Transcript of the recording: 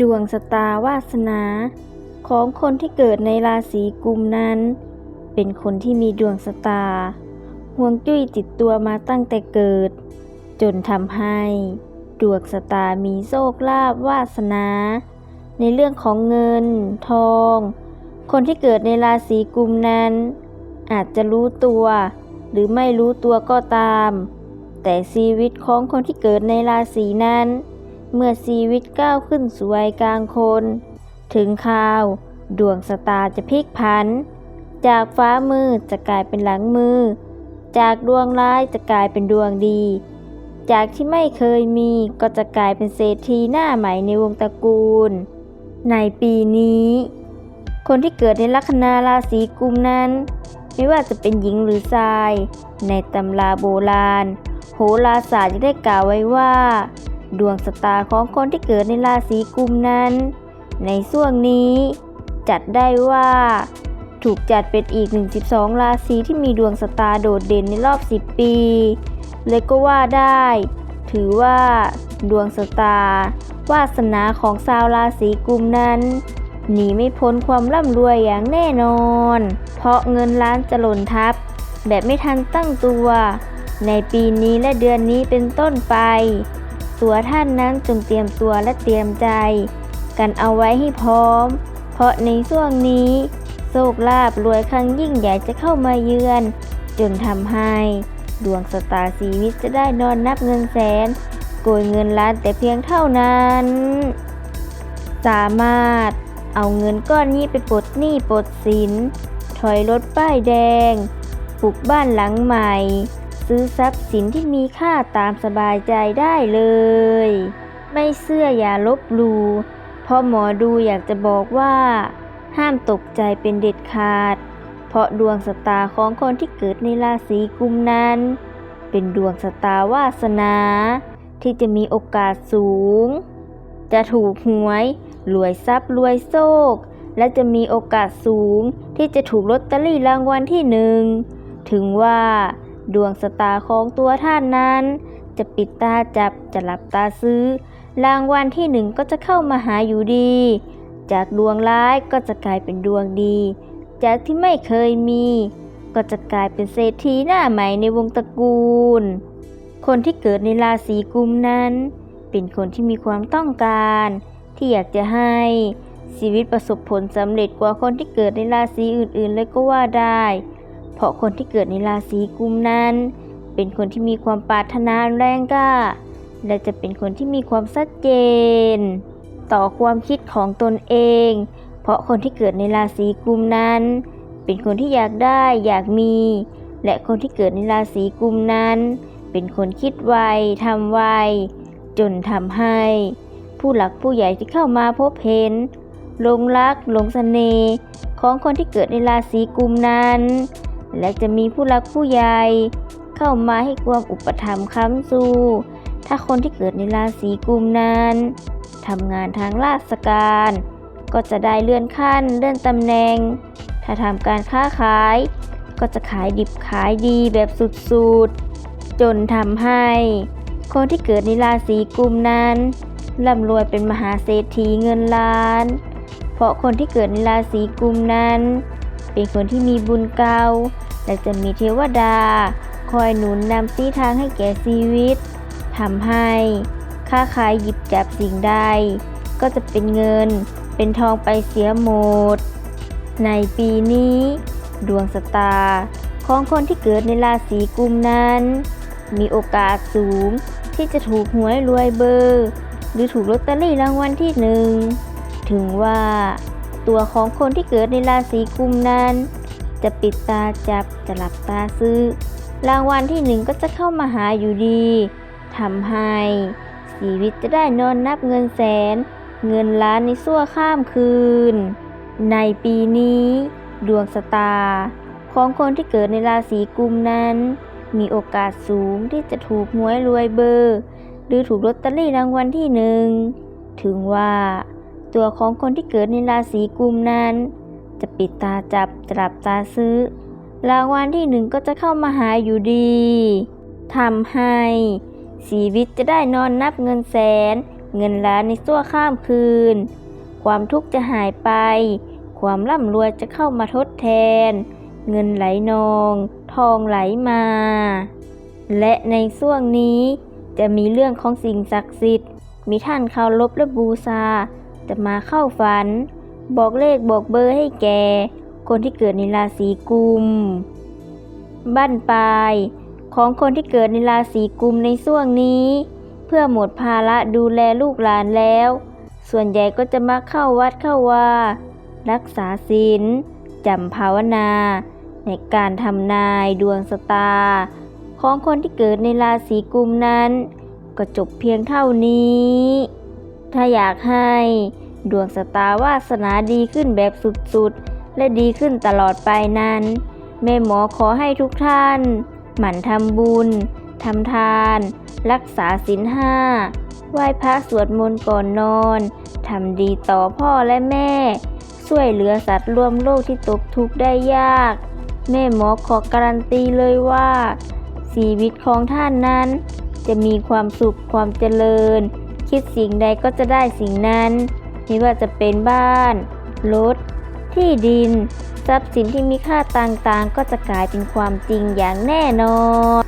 ดวงสตาวาสนา ของคนที่เกิดในราศีกุมนั้น เป็นคนที่มีดวงสตาห่วงจุ้ยติดตัวมาตั้งแต่เกิด จนทำให้ ดวงสตามีโชคลาภวาสนา ในเรื่องของเงิน ทอง คนที่เกิดในราศีกุมนั้น อาจจะรู้ตัว หรือไม่รู้ตัวก็ตาม แต่ชีวิตของคนที่เกิดในราศีนั้น เมื่อชีวิตก้าวขึ้นสู่วัยกลางคน ถึงคราว ดวงสตาร์จะพลิกผัน จากฟ้ามือจะกลายเป็นหลังมือ จากดวงร้ายจะกลายเป็นดวงดี จากที่ไม่เคยมีก็จะกลายเป็นเศรษฐีหน้าใหม่ในวงตระกูล ในปีนี้ คนที่เกิดในลัคนาราศีกุมนั้นไม่ว่าจะเป็นหญิงหรือชาย ในตำราโบราณ โหราศาสตร์ได้กล่าวไว้ว่า ดวงสตาร์ของคนที่เกิดในราศีกุมนั้น ในช่วงนี้ จัดได้ว่า ถูกจัดเป็นอีก 12 ราศีที่มีดวงสตาร์โดดเด่นในรอบ 10 ปี เลยก็ว่าได้ ถือว่า ดวงสตาร์วาสนาของชาวราศีกุมนั้นหนีไม่พ้นความร่ำรวยอย่างแน่นอน เพราะเงินล้านจะหล่นทับ แบบไม่ทันตั้งตัว ในปีนี้และเดือนนี้เป็นต้นไป ตัวท่านนั้นจงเตรียมตัวและเตรียมใจ กันเอาไว้ให้พร้อม เพราะในช่วงนี้โชคลาภรวยครั้งยิ่งใหญ่จะเข้ามาเยือน จนทำให้ ดวงสตาร์ชีวิตจะได้นอนนับเงินแสนโกยเงินล้านแต่เพียงเท่านั้น สามารถเอาเงินก้อนนี้ไปปลดหนี้ปลดสิน ถอยรถป้ายแดง ปลูกบ้านหลังใหม่ ซื้อทรัพย์สินที่มีค่าตามสบายใจได้เลย ไม่เชื่ออย่าลบลู่เพราะหมอดูอยากจะบอกว่า ห้ามตกใจเป็นเด็ดขาด เพราะดวงสตาร์ของคนที่เกิดในราศีกุมนั้น เป็นดวงสตาร์วาสนา ที่จะมีโอกาสสูง จะถูกหวยรวยทรัพย์รวยโชคและจะมีโอกาสสูงที่จะถูกลอตเตอรี่รางวัลที่หนึ่ง ถึงว่า ดวงสตาของตัวท่านนั้น จะปิดตาจับจะหลับตาซื้อ รางวัลที่หนึ่งก็จะเข้ามาหาอยู่ดี จากดวงร้ายก็จะกลายเป็นดวงดี จากที่ไม่เคยมี ก็จะกลายเป็นเศรษฐีหน้าใหม่ในวงตระกูล คนที่เกิดในราศีกุมนั้น เป็นคนที่มีความต้องการ ที่อยากจะให้ชีวิตประสบผลสำเร็จกว่าคนที่เกิดในราศีอื่นๆ เลยก็ว่าได้ เพราะคนที่เกิดในราศีกุมนั้น เป็นคนที่มีความปรารถนาแรงกล้า และจะเป็นคนที่มีความชัดเจน ต่อความคิดของตนเอง เพราะคนที่เกิดในราศีกุมนั้น เป็นคนที่อยากได้อยากมี และคนที่เกิดในราศีกุมนั้น เป็นคนคิดไวทำไวจนทำให้ ผู้หลักผู้ใหญ่ที่เข้ามาพบเห็นหลงรักหลงเสน่ห์ของคนที่เกิดในราศีกุมนั้น และจะมีผู้หลักผู้ใหญ่ เข้ามาให้ความอุปถัมภ์ค้ำสู้ ถ้าคนที่เกิดในราศีกุมนั้นทำงานทางราชการ ก็จะได้เลื่อนขั้นเลื่อนตำแหน่ง ถ้าทำการค้าขาย ก็จะขายดิบขายดีแบบสุดๆ จนทำให้ คนที่เกิดในราศีกุมนั้นร่ำรวยเป็นมหาเศรษฐีเงินล้าน เพราะคนที่เกิดในราศีกุมนั้น เป็นคนที่มีบุญเก่า และจะมีเทวดา คอยหนุนนำชี้ทางให้แก่ชีวิตทำให้ ค้าขายหยิบจับสิ่งใด ก็จะเป็นเงิน เป็นทองไปเสียหมด ในปีนี้ ดวงสตาร์ของคนที่เกิดในราศีกุมนั้น มีโอกาสสูงที่จะถูกหวยรวยเบอร์ หรือถูกลอตเตอรี่รางวัลที่หนึ่ง ถึงว่า ตัวของคนที่เกิดในราศีกุมนั้น จะปิดตาจับจะหลับตาซื้อ รางวัลที่หนึ่งก็จะเข้ามาหาอยู่ดีทำให้ชีวิตจะได้นอนนับเงินแสน เงินล้านในชั่วข้ามคืน ในปีนี้ ดวงสตาร์ของคนที่เกิดในราศีกุมนั้น มีโอกาสสูงที่จะถูกหวยรวยเบอร์ หรือถูกลอตเตอรี่รางวัลที่หนึ่ง ถึงว่า ตัวของคนที่เกิดในราศีกุมนั้น จะปิดตาจับจะหลับตาซื้อ รางวัลที่หนึ่งก็จะเข้ามาหาอยู่ดีทำให้ชีวิตจะได้นอนนับเงินแสน เงินล้านในชั่วข้ามคืน ความทุกข์จะหายไป ความร่ำรวยจะเข้ามาทดแทน เงินไหลนอง ทองไหลมา และในช่วงนี้จะมีเรื่องของสิ่งศักดิ์สิทธิ์ มีท่านเคารพและบูชา จะมาเข้าฝัน บอกเลขบอกเบอร์ให้แก คนที่เกิดในราศีกุม บั้นปลาย ของคนที่เกิดในราศีกุมในช่วงนี้ เพื่อหมดภาระดูแลลูกหลานแล้ว ส่วนใหญ่ก็จะมาเข้าวัดเข้าว่า รักษาศีลจำภาวนา ในการทำนายดวงสตาร์ของคนที่เกิดในราศีกุมนั้น ก็จบเพียงเท่านี้ ถ้าอยากให้ ดวงสตาร์วาสนาดีขึ้นแบบสุดๆ และดีขึ้นตลอดไปนั้น แม่หมอขอให้ทุกท่าน หมั่นทำบุญทำทาน รักษาศีลห้าไหว้พระสวดมนต์ก่อนนอนทำดีต่อพ่อและแม่ ช่วยเหลือสัตว์รวมโลกที่ตกทุกข์ได้ยาก แม่หมอขอการันตีเลยว่า ชีวิตของท่านนั้น จะมีความสุขความเจริญ คิดสิ่งใดก็จะได้สิ่งนั้น ไม่ว่าจะเป็นบ้าน รถ ที่ดิน ทรัพย์สินที่มีค่าต่างๆ ก็จะกลายเป็นความจริงอย่างแน่นอน